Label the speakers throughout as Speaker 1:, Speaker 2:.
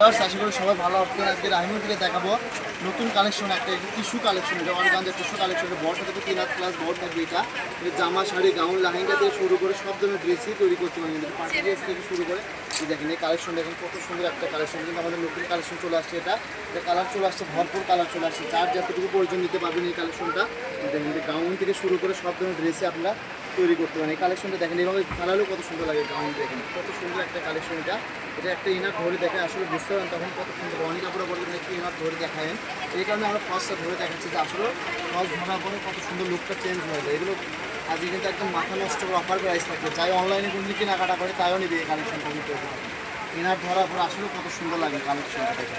Speaker 1: আশা করি সবাই ভালো আছেন। আজকে রাহিমুর থেকে দেখাবো নতুন কালেকশন একটা টিস্যু কালেকশন এটা টিস্যু কালেকশন বড় থেকে তিন ক্লাস বড় থাকবে এটা। জামা, শাড়ি গাউন লাহেঙ্গা থেকে শুরু করে সব ধরনের ড্রেসই তৈরি করতে পারেন পার্টি ড্রেস থেকে শুরু করে দেখেন, এই কালেকশন দেখেন কত সুন্দর একটা কালেকশন কিন্তু আমাদের নতুন কালেকশন চলে আসছে এটা। এটা কালার চলে আসছে, ভরপুর কালার চলে আসছে। যার যতটুকু প্রয়োজন নিতে পারবেন এই কালেকশনটা দেখেন গাউন থেকে শুরু করে সব ধরনের ড্রেসে আপনারা তৈরি করতে পারেন। এই কালেকশনটা দেখেন, এইভাবে খেলালেও কত সুন্দর লাগে গাউন দেখেন। কত সুন্দর একটা কালেকশন এটা। এটা একটা ইনার ধরে দেখে আসলে বুঝতে পারেন তখন কত সুন্দর। অনেক কাপড় পরে একটু ইনার ধরে দেখায়। এই কারণে আমরা ফার্স্টটা ধরে দেখাচ্ছি যে আসলে ফার্স্ট ধরার পরে কত সুন্দর লুকটা চেঞ্জ হয়ে যায়। এগুলো আজকে কিন্তু একদম মাথা নষ্ট করে অফার প্রাইস থাকবে। যাই অনলাইনে কোনো কেনাকাটা করে, তাইও নিবে এই কালেকশনটা নিতে ইনার ধরার পর আসলে কত সুন্দর লাগে কালেকশনটা দেখে।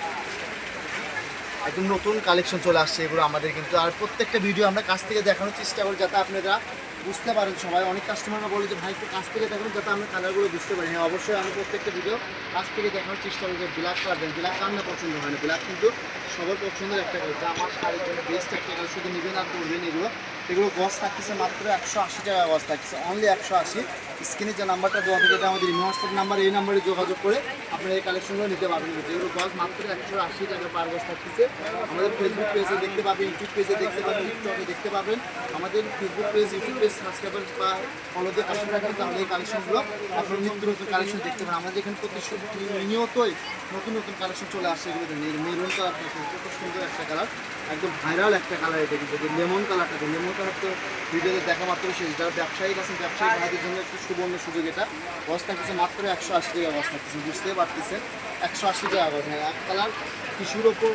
Speaker 1: একদম নতুন কালেকশন চলে আসছে এগুলো আমাদের কিন্তু। আর প্রত্যেকটা ভিডিও আমরা কাছ থেকে দেখানোর চেষ্টা করি, যাতে আপনারা বুঝতে পারেন সবাই। অনেক কাস্টমাররা বলে যে, ভাই, একটু কাছ থেকে দেখুন যাতে আমরা কালারগুলো বুঝতে পারি। হ্যাঁ অবশ্যই আমি প্রত্যেকটা ভিডিও কাছ থেকে দেখানোর চেষ্টা করি যে ব্ল্যাক কালার দেন। ব্ল্যাক কালার না পছন্দ হয় না? ব্ল্যাক কিন্তু সবার পছন্দের একটা কালার যা আমার শাড়ির জন্য বেস্ট একটা কালার শুধু নেবেন আর করবেন এগুলো। এগুলো গছ থাকতেছে মাত্র একশো আশি টাকা গছ থাকতেছে। অনলি একশো আশি। স্ক্রিনে যে নাম্বারটা দেওয়া থাকে, এটা আমাদের হোয়াটসঅ্যাপ নাম্বার এই নাম্বারে যোগাযোগ করে আপনারা এই কালেকশনগুলো নিতে পারবেন। যেগুলো গছ মাত্র একশো আশি টাকা পার গছ থাকতেছে, আমাদের ফেসবুক পেজে দেখতে পাবেন ইউটিউব পেজে দেখতে পাবেন টিকটকে দেখতে পাবেন। আমাদের Facebook page YouTube page subscriber বা ফলো দিয়ে পাশে রাখবেন তাহলে এই কালেকশনগুলো আপনার নিত্য নতুন কালেকশন দেখতে পাবেন। আমাদের এখানে প্রতি নিয়তই নতুন নতুন কালেকশন চলে আসছে এগুলো মেরুন কালার কত সুন্দর একটা কালার একদম ভাইরাল একটা কালার এটা কিন্তু লেমন কালারটা লেমন ভিডিওতে দেখা মাত্র শেষ। যারা ব্যবসায়ী আছেন ব্যবসায়ী ভাইদের জন্য একটু সুবর্ণ সুযোগ এটা। বস্তা কিছু মাত্র একশো আশি টাকা বস্তা কিছু বুঝতেই পারতেছেন? একশো আশি টাকা বস্তা হ্যাঁ এক কালার টিস্যুর ওপর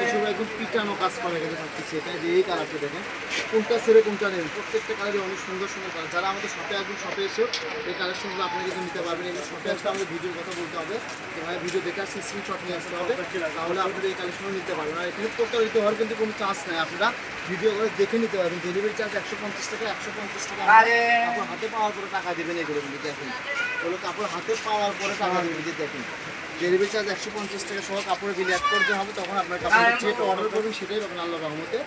Speaker 1: টিস্যুর একদম পিটানো কাজ করা গেলে থাকতেছে এটা যে এই কালারটা দেখেন। কোনটা ছেড়ে কোনটা নেবেন? প্রত্যেকটা কালারই অনেক সুন্দর সুন্দর কালার। যারা আমাদের শপে আসবেন শপে এসেও এই কালেকশনগুলো আপনারা কিন্তু নিতে পারবেন। এগুলো শপে আসলে আমাদের ভিডিওর কথা বলতে হবে। ভাই, ভিডিও দেখে আসছি স্ক্রিনশট নিয়ে আসতে হবে। তাহলে আপনারা এই কালেকশনও নিতে পারবেন। আর এখানে প্রতারিত হওয়ার কিন্তু কোনো চান্স নাই। আপনারা ভিডিও করে দেখে নিতে পারবেন। ডেলিভারি চার্জ একশো পঞ্চাশ টাকা একশো পঞ্চাশ টাকা। কাপড় হাতে পাওয়ার পরে টাকা দেবেন এগুলো কিন্তু দেখেন। ওগুলো কাপড় হাতে পাওয়ার পরে টাকা দেবেন যে দেখেন। ডেলিভারি চার্জ একশো পঞ্চাশ টাকা সহ কাপড়ে বিল অ্যাড করতে হবে তখন আপনার কাপড় যেটা অর্ডার করবেন সেটাই পাবেন আল্লাহ রহমতে।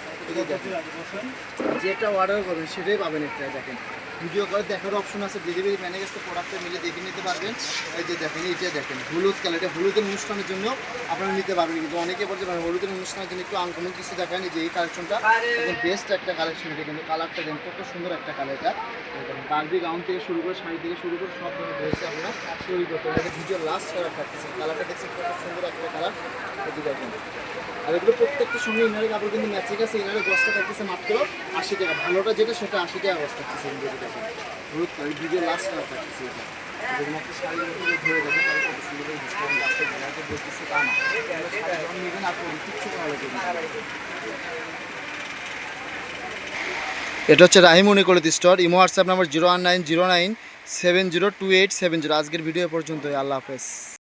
Speaker 1: যেটা অর্ডার করবেন সেটাই পাবেন একটা দেখেন। ভিডিও করে দেখার অপশন আছে। ডেলিভারি ম্যানের কাছে প্রোডাক্টটা মিলে দেখে নিতে পারবেন। এই যে দেখেন এইটা দেখেন, হলুদ কালার এটা হলুদের অনুষ্ঠানের জন্য আপনারা নিতে পারবেন। কিন্তু অনেকে বলতে পারেন হলুদের অনুষ্ঠানের জন্য একটু আনকমন কিছু দেখায় যে এই কালেকশনটা একদম বেস্ট একটা কালেকশন এটা কিন্তু কালারটা দেখেন, কত সুন্দর একটা কালার এটা। বার্বি গাউন থেকে শুরু করে শাড়ি থেকে শুরু করে সব ধরনের ড্রেসে আপনারা তৈরি করতে পারেন এটা ভিডিও লাস্ট কালার থাকতেছে কালারটা দেখছেন কত সুন্দর একটা কালার এই দেখেন, আর এগুলো প্রত্যেকটা সঙ্গে ইনারে কাপড় কিন্তু ম্যাচিং আছে। ইনারের গছটা থাকতেছে মাত্র আশি টাকা। ভালোটা যেটা, সেটা আশি টাকা গছ থাকতেছে এটা হচ্ছে রাহিমনি কলিত store. Imo WhatsApp number zero one nine zero nine seven zero two eight seven zero. আজকের ভিডিও পর্যন্তই। আল্লাহ হাফেজ।